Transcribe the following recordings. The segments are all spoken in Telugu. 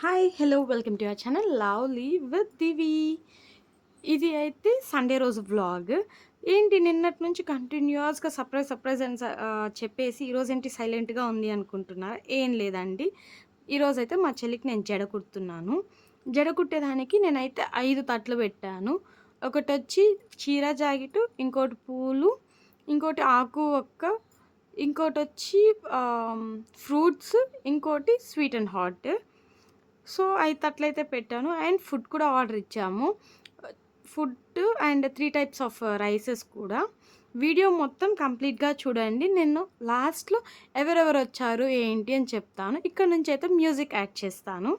Hi hello welcome to your channel lovely with Divi ఇది అయితే సండే రోజు వ్లాగ్ ఏంటి నిన్నటి నుంచి కంటిన్యూస్గా సర్ప్రైజ్ సర్ప్రైజ్ అని చెప్పేసి ఈరోజు ఏంటి సైలెంట్గా ఉంది అనుకుంటున్నారా? ఏం లేదండి. ఈరోజు అయితే మా చెల్లికి నేను జడ కుడుతున్నాను. జడ కుట్టేదానికి నేనైతే ఐదు తట్లు పెట్టాను. ఒకటి వచ్చి చీర జాకెట్ ఇంకోటి పూలు ఇంకోటి ఆకు ఒక్క ఇంకోటి వచ్చి ఫ్రూట్స్ ఇంకోటి స్వీట్ అండ్ హాట్ సో అయితే అట్లయితే పెట్టాను. అండ్ ఫుడ్ కూడా ఆర్డర్ ఇచ్చాము. Food and three types of rices కూడా. వీడియో మొత్తం కంప్లీట్గా చూడండి. నేను లాస్ట్లో ఎవరెవరు వచ్చారు ఏంటి అని చెప్తాను. ఇక్కడ నుంచి అయితే మ్యూజిక్ యాడ్ చేస్తాను.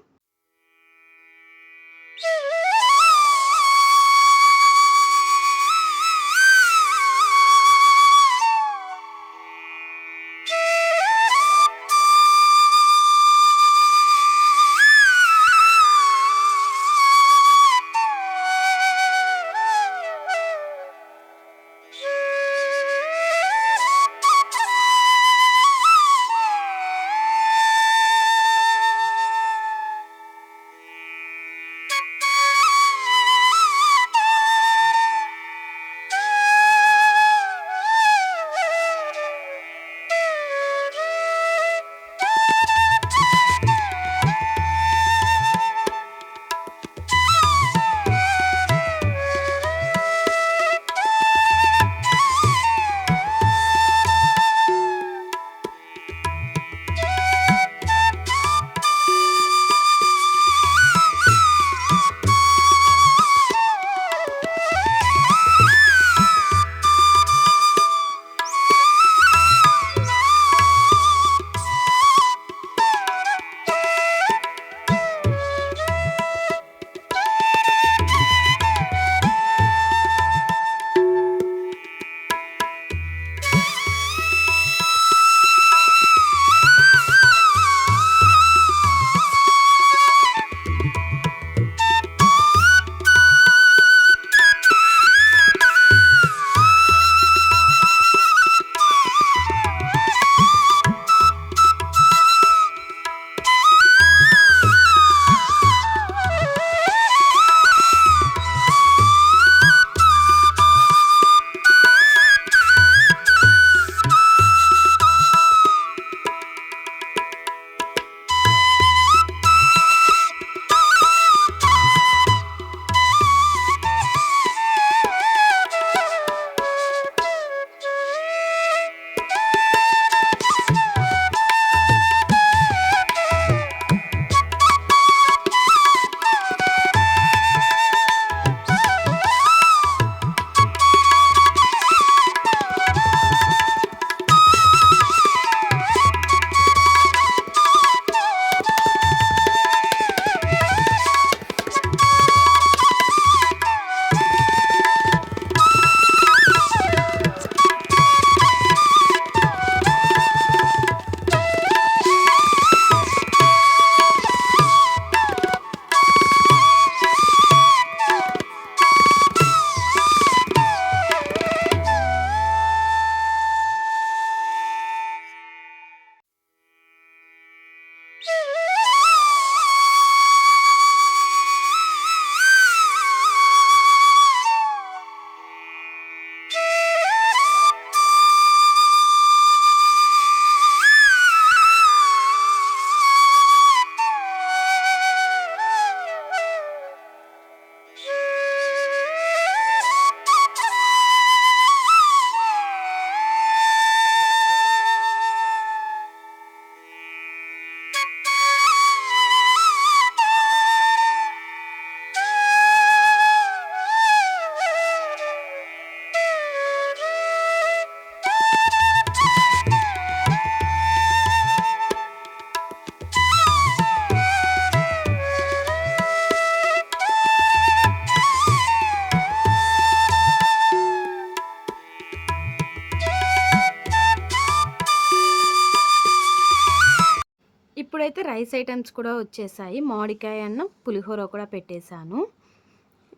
రైస్ ఐటమ్స్ కూడా వచ్చేసాయి మామిడికాయ అన్నం పులిహోర కూడా పెట్టేశాను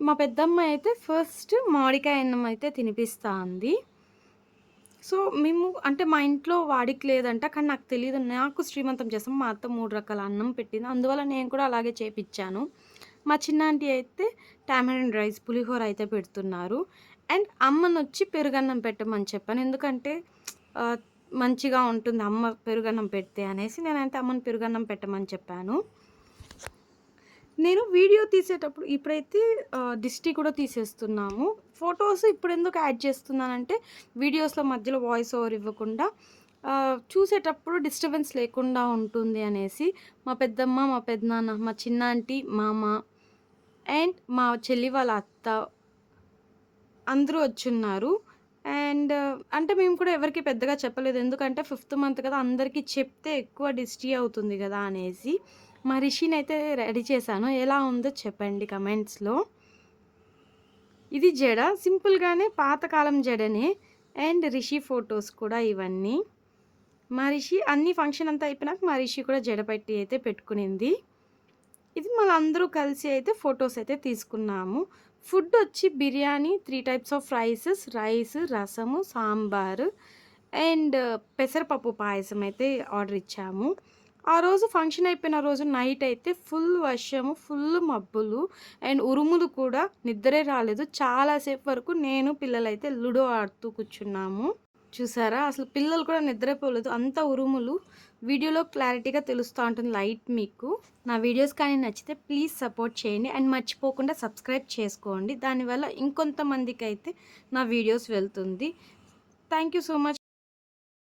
మా పెద్దమ్మ అయితే ఫస్ట్ మామిడికాయ అన్నం అయితే తినిపిస్తా ఉంది సో, మేము అంటే మా ఇంట్లో వాడికి లేదంట. కానీ నాకు తెలియదు నాకు శ్రీమంతం చేసాం. మా అత్త మూడు రకాల అన్నం పెట్టింది. అందువల్ల నేను కూడా అలాగే చేపించాను మా చిన్న ఆంటీ అయితే టామరెండ్ రైస్, పులిహోర అయితే పెడుతున్నారు. అండ్ అమ్మను వచ్చి పెరుగన్నం పెట్టమని చెప్పాను. ఎందుకంటే మంచిగా ఉంటుంది అమ్మ పెరుగన్నం పెడితే అనేసి నేనైతే అమ్మని పెరుగన్నం పెట్టమని చెప్పాను. నేను వీడియో తీసేటప్పుడు ఇప్పుడైతే దిష్టి కూడా తీసేస్తున్నాము. ఫోటోస్ ఇప్పుడెందుకు యాడ్ చేస్తున్నానంటే వీడియోస్‌లో మధ్యలో వాయిస్ ఓవర్ ఇవ్వకుండా చూసేటప్పుడు డిస్టర్బెన్స్ లేకుండా ఉంటుంది అనేసి మా పెద్దమ్మ, మా పెదనాన్న, మా చిన్న ఆంటీ, మామ అండ్ మా చెల్లి వాళ్ళ అత్త అందరూ వచ్చున్నారు. అండ్ అంటే మేము కూడా ఎవరికీ పెద్దగా చెప్పలేదు. ఎందుకంటే ఫిఫ్త్ మంత్ కదా! అందరికీ చెప్తే ఎక్కువ డిస్టీ అవుతుంది కదా అనేసి. మా రిషినైతే రెడీ చేశాను. ఎలా ఉందో చెప్పండి కమెంట్స్‌లో. ఇది జడ. సింపుల్‌గానే పాతకాలం జడనే. అండ్ రిషి ఫొటోస్ కూడా ఇవన్నీ. మా రిషి అన్ని ఫంక్షన్ అంతా అయిపోయినాక మా రిషి కూడా జడ పెట్టి అయితే పెట్టుకునింది. ఇది మనందరూ కలిసి అయితే ఫొటోస్ అయితే తీసుకున్నాము. ఫుడ్ వచ్చి biryani, three types of rices, rice, రసము, సాంబారు అండ్ పెసరపప్పు పాయసం అయితే ఆర్డర్ ఇచ్చాము. ఆ రోజు ఫంక్షన్ అయిపోయిన రోజు నైట్ అయితే ఫుల్ వర్షము, ఫుల్ మబ్బులు అండ్ ఉరుములు కూడా నిద్రే రాలేదు. చాలాసేపు వరకు నేను పిల్లలైతే లూడో ఆడుతూ కూర్చున్నాము. చూసారా? అసలు పిల్లలు కూడా నిద్రపోలేదు. అంత ఉరుములు. వీడియోలో క్లారిటీగా తెలుస్తూ ఉంటుంది లైట్ మీకు. నా వీడియోస్ కానీ నచ్చితే ప్లీజ్ సపోర్ట్ చేయండి. అండ్ మర్చిపోకుండా సబ్స్క్రైబ్ చేసుకోండి. దానివల్ల ఇంకొంతమందికైతే నా వీడియోస్ వెళ్తుంది. Thank you so much.